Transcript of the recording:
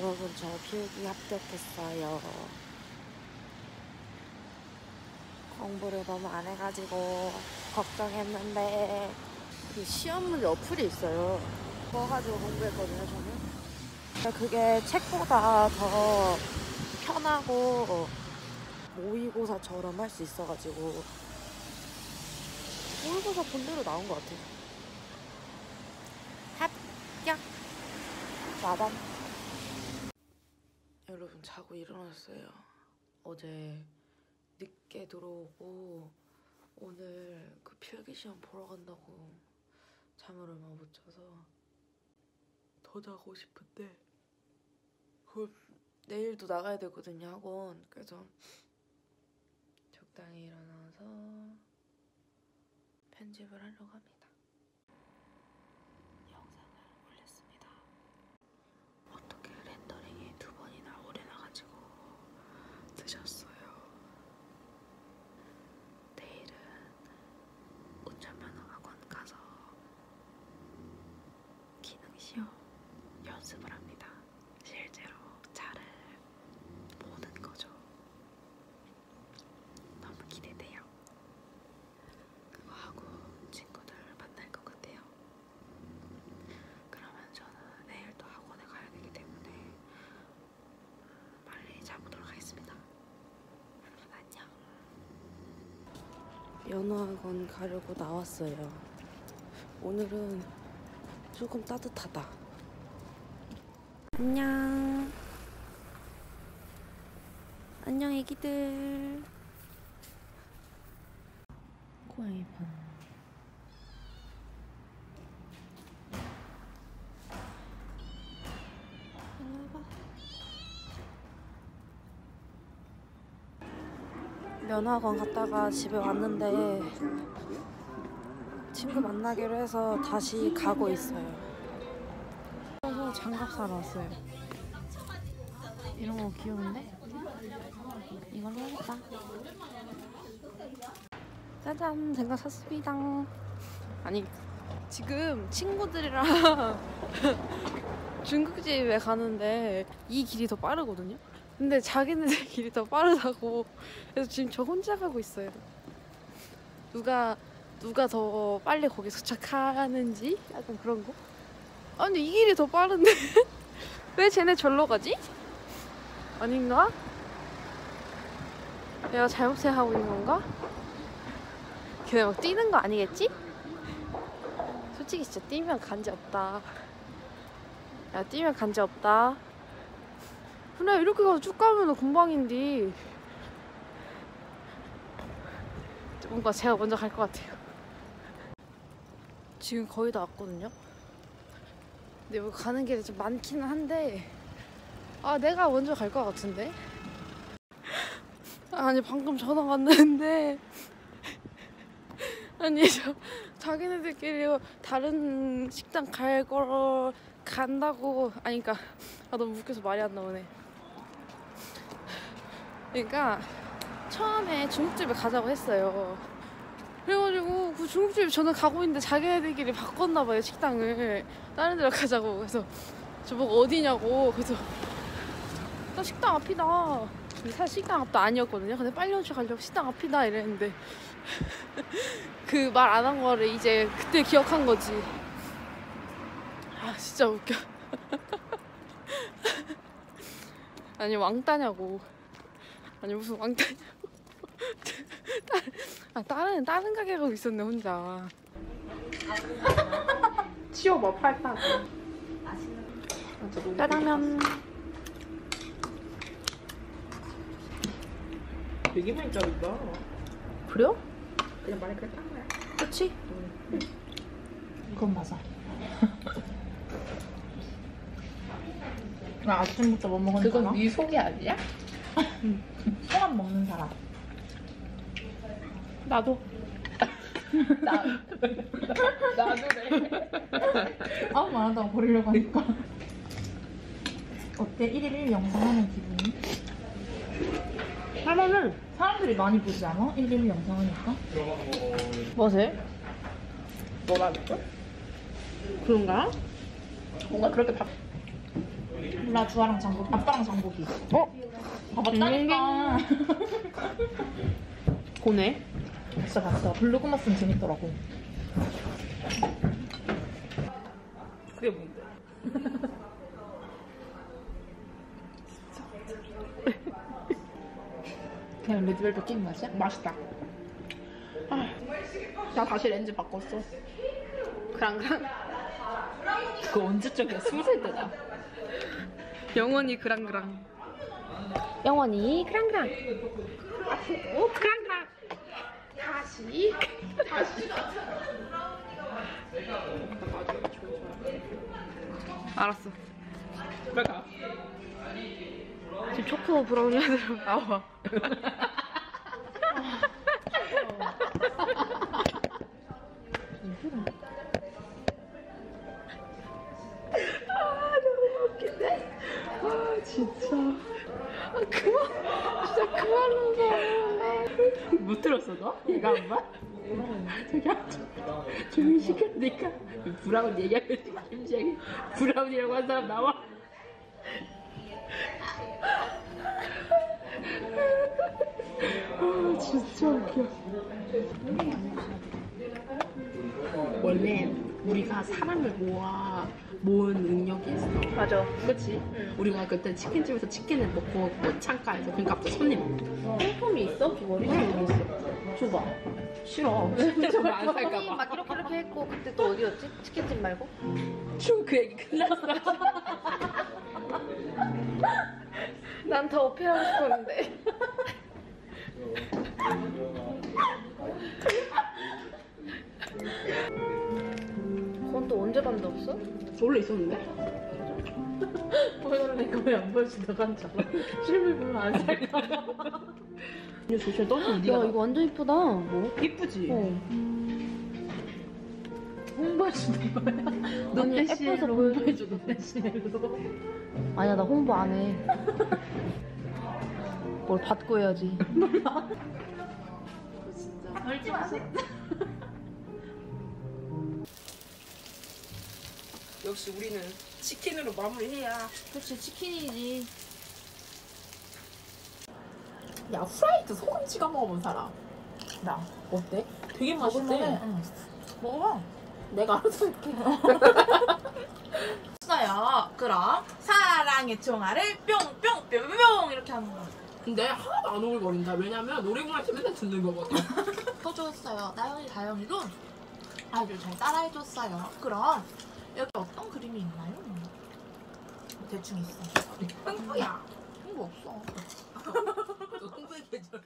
여러분 저 필기 합격했어요. 공부를 너무 안 해가지고 걱정했는데 그 시험 문제 어플이 있어요. 그거 가지고 공부했거든요 저는. 근데 그게 책보다 더 편하고 모의고사처럼 할 수 있어가지고 모의고사 본대로 나온 것 같아요. 합격. 마밤. 여러분 자고 일어났어요. 어제 늦게 들어오고 오늘 그 필기 시험 보러 간다고 잠을 얼마 못 자서 더 자고 싶은데 그 내일도 나가야 되거든요 학원 그래서 적당히 일어나서 편집을 하려고 합니다. 영상을 올렸습니다. 어떻게 렌더링이 두 번이나 오래 나가지고 늦었어요. 내일은 운전면허 학원 가서 기능 시험 연습을 합니다. 실제로 차를 보는 거죠. 너무 기대돼요. 그거 하고 친구들 만날 것 같아요. 그러면 저는 내일 또 학원에 가야 되기 때문에 음, 빨리 자보도록 하겠습니다. 여러분 안녕. 연어학원 가려고 나왔어요. 오늘은 조금 따뜻하다. 안녕. 안녕 애기들. 고양이 판. 면학원 갔다가 집에 왔는데 친구 만나기로 해서 다시 가고 있어요. 그래서 장갑 사러 왔어요. 이런 거 귀여운데? 이걸로 해야겠다. 짜잔, 장갑 샀습니다. 아니, 지금 친구들이랑 중국집에 가는데 이 길이 더 빠르거든요? 근데 자기네들 길이 더 빠르다고 그래서 지금 저 혼자 가고 있어요. 누가 누가 더 빨리 거기 도착하는지 약간 그런 거. 아 근데 이 길이 더 빠른데 왜 쟤네 절로 가지? 아닌가? 내가 잘못 생각하고 있는 건가? 걔네 막 뛰는 거 아니겠지? 솔직히 진짜 뛰면 간지 없다. 야 뛰면 간지 없다. 그래 이렇게 가서 쭉 가면 금방인데 뭔가 제가 먼저 갈 것 같아요. 지금 거의 다 왔거든요? 근데 여기 가는 길이 좀 많기는 한데 아 내가 먼저 갈 것 같은데? 아니 방금 전화 왔는데. 아니 저 자기네들끼리 다른 식당 갈 걸 간다고. 아니 그니까 아 너무 웃겨서 말이 안 나오네 그러니까 처음에 중국집에 가자고 했어요. 그래가지고 그 중국집에 저는 가고 있는데 자기네들끼리 바꿨나 봐요 식당을 다른 데로 가자고 그래서 저보고 어디냐고 그래서 나 식당 앞이다. 근데 사실 식당 앞도 아니었거든요. 근데 빨리 오시 가려고 식당 앞이다 이랬는데 그 말 안 한 거를 이제 그때 기억한 거지. 아 진짜 웃겨. 아니 왕따냐고. 아니 무슨 왕따냐고. 다른, 아 다른 다른 가게 가고 있었네 혼자. 치워봐 팔딱 짜장면. 되게 많이 자른다 그래요? 그냥 마이크를 딱 놔. 그렇지. 그건 맞아 나 아침부터 뭐 먹은 그건 사람? 네 아니야? 소감 먹는 사람 나도. 나 나도 그래. 아무 말 한다고 버리려고 하니까 어때? 1일 1 영상 하는 기분이? 할머니 사람들이 많이 보지 않아? 1일 1 영상 하니까? 뭐세? 뭐라고? 그런가? 뭔가 그렇게 바... 몰라 주아랑 장복 아빠랑 장복이 어? 봐봤다니까 보네. 봤어 봤어 블루그마스는 재밌더라고 그게 뭔데? 그냥 레드벨벳 낀 맛이야? 맛있다. 아, 나 다시 렌즈 바꿨어. 그랑그랑. 그거 언제적이야? 스무 살 때다 영원히 그랑그랑. 영원히 그랑그랑. 오, 그랑그랑. 다시. 다시. 알았어. 빨리 가. 지금 초코 브라우니 하느라 나와. 못 들었어, 너? 얘가 안 봐? 저기 조용히 시켰으니까 브라운 얘기하면 심지어 브라운이라고 한 사람 나와. 아 진짜 웃겨. 원래 우리가 사람을 모아 모은 능력이 있어. 맞아. 그치? 우리가 그때 치킨집에서 치킨을 먹고 뭐 창가에서 그러니까 갑자기 손님 홈이 있어? 귀걸이? 응 있어 줘봐 싫어 저거 안 살까봐 막 이렇게 이렇게 했고 그때 또 어디였지? 치킨집 말고? 지금 그 얘기 끝났어 난더 어필하고 싶었는데. 그건 또 언제 만들었어? 원래 있었는데 보여달라니까 왜안 보여주다가 한잖아 실물 보면 안 살까 이거 조심 떠서 야 네가 이거 완전 이쁘다. 뭐? 이쁘지? 어. 홍보해주는 거야 너 아니, 예뻐서 홍보해줘 너 대신에 아니야 나 홍보 안 해. 뭘 받고 해야지. 울지 마세요 역시 우리는 치킨으로 마무리해야 그렇지 치킨이지. 야 프라이드 소금 찍어 먹어본 사람 나 어때? 되게. 맛있대 응. 먹어봐 내가 알아서 할게 없어요 그럼 사랑의 총알을 뿅뿅 뿅뿅 이렇게 하는 거 근데 하나도 안 오글거린다 왜냐면 놀이공원에서 맨날 듣는 거거든 더 좋았어요 나영이 다영이도 아주 잘 따라해줬어요 그럼 여기 어떤 그림이 있나요? 대충 있어 흥부야 흥부 없어 너 홍보의 계절